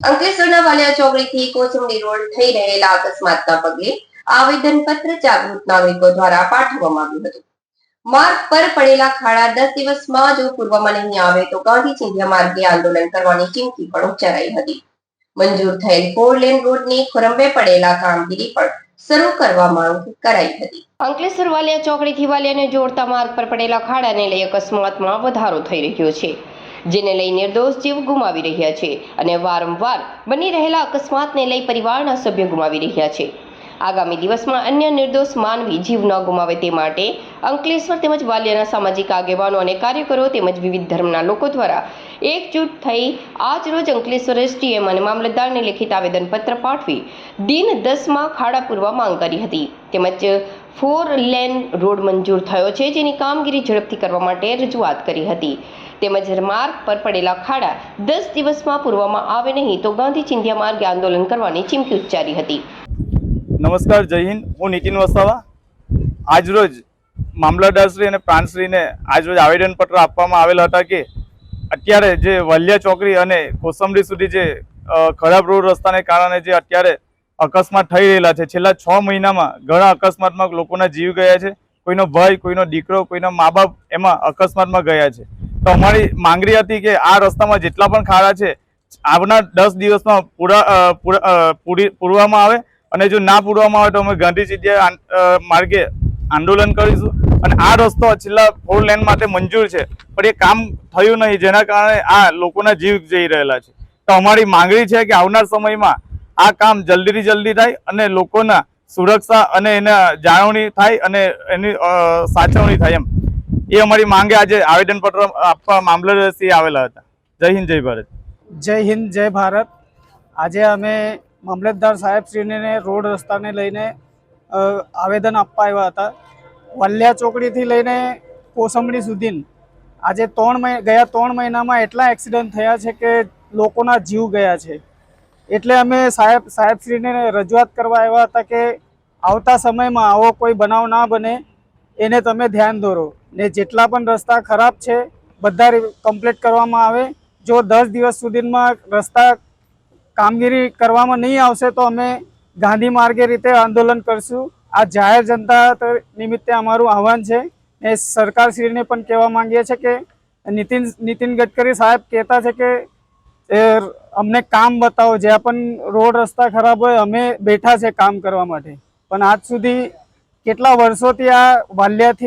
અંકલેશ્વરના વાલિયા ચોકડીથી કોચમડી રોડ થઈ રહેલા અકસ્માતના પગલે આવેદનપત્ર જાગૃત નાગરિકો દ્વારા પાઠવવામાં આવ્યું હતું. માર્ગ પર પડેલા ખાડા દસ દિવસમાં જો પૂર્વમાં નહીં આવે તો ગાંધી ચિંધ્યા માર્ગે આંદોલન કરવાની ચીમકી પણ ઉચ્ચારાઈ હતી. મંજૂર થયેલ ફોર લેન રોડની ખોરંબે પડેલા કામગીરી પણ શરૂ કરવામાં કરાઈ હતી. અંકલેશ્વર વાલિયા ચોકડીથી વાલિયાને જોડતા માર્ગ પર પડેલા ખાડાને લઈ અકસ્માતમાં વધારો થઈ રહ્યો છે. જેને લઈ નિર્દોષ જીવ ગુમાવી રહ્યા છે અને વારંવાર બની રહેલા અકસ્માતને લઈ પરિવારના સભ્યો ગુમાવી રહ્યા છે. આગામી દિવસમાં અન્ય નિર્દોષ માનવી જીવ ન ગુમાવે તે માટે અંકલેશ્વર તેમજ વાલિયાના સામાજિક આગેવાનો અને કાર્યકરો તેમજ વિવિધ ધર્મના લોકો દ્વારા એકજૂટ થઈ આજરોજ અંકલેશ્વર એસડીએમ અને મામલતદારને લેખિત આવેદનપત્ર પાઠવી દિન દસમાં ખાડા પૂરવા માંગ કરી હતી. તેમજ ફોર લેન રોડ મંજૂર થયો છે, જેની કામગીરી ઝડપથી કરવા માટે રજૂઆત કરી હતી. તેમજ માર્ગ પર પડેલા ખાડા દસ દિવસમાં પૂરવામાં આવે નહીં તો ગાંધી ચિંધ્યા માર્ગે આંદોલન કરવાની ચીમકી ઉચ્ચારી હતી. નમસ્કાર, જય હિન્દ. હું નીતિન વસાવા. આજરોજ મામલતદારશ્રી અને પ્રાંતશ્રીને આજરોજ આવેદનપત્ર આપવામાં આવેલ હતા કે, અત્યારે જે વલિયા ચોકડી અને કોસંબડી સુધી જે ખરાબ રોડ રસ્તાને કારણે જે અત્યારે અકસ્માત થઈ રહેલા છે. છેલ્લા છ મહિનામાં ઘણા અકસ્માતમાં લોકોના જીવ ગયા છે. કોઈનો ભાઈ કોઈનો દીકરો, કોઈનો મા બાપ એમાં અકસ્માતમાં ગયા છે. તો અમારી માંગણી હતી કે આ રસ્તામાં જેટલા પણ ખાડા છે, આવનાર દસ દિવસમાં પૂરા પૂરા પૂરી, પૂરવામાં આવે અને જો ના પૂરવામાં આવે તો અમે ગાંધી ચિંધ્યા માર્ગે આંદોલન કરીશું. અને આ રસ્તો છેલ્લા ફોર લેન માટે મંજૂર છે. પણ એ કામ થયું નહીં. જેના કારણે આ લોકોના જીવ જઈ રહેલા છે. તો અમારી માંગણી છે કે આવનાર સમયમાં આ કામ જલ્દીથી જલ્દી થાય અને લોકોના સુરક્ષા અને એના જાળવણી થાય અને એની સાચવણી થાય એમ. એ અમારી માંગે આજે આવેદનપત્ર આપવા મામલતદારશ્રી આવેલા હતા. જય હિન્દ, જય ભારત. જય હિન્દ, જય ભારત. આજે અમે મામલતદાર સાહેબશ્રીને રોડ રસ્તાને લઈને આવેદન આપવા આવ્યા હતા. વલ્યા ચોકડીથી લઈને કોસંબડી સુધી આજે ત્રણ ગયા ત્રણ મહિનામાં એટલા એક્સિડન્ટ થયા છે કે લોકોના જીવ ગયા છે. એટલે અમે સાહેબ સાહેબશ્રીને રજૂઆત કરવા આવ્યા હતા કે આવતા સમયમાં આવો કોઈ બનાવ ના બને, એને તમે ધ્યાન દોરો. ને જેટલા પણ રસ્તા ખરાબ છે, બધા કમ્પ્લીટ કરવામાં આવે. જો દસ દિવસ સુધીમાં રસ્તા કામગીરી કરવામાં નહીં આવશે, તો અમે ગાંધી માર્ગે રીતે આંદોલન કરશું. આ જાહેર જનતા નિમિત્તે અમારું આહવાન છે. ને સરકારશ્રીને પણ કહેવા માંગીએ છીએ કે નીતિન નીતિન ગડકરી સાહેબ કહેતા છે કે એ અમને કામ બતાવો જ્યાં પણ રોડ રસ્તા ખરાબ હોય, અમે બેઠા છે કામ કરવા માટે. પણ આજ સુધી કેટલા વર્ષોથી આ વાલ્યાથી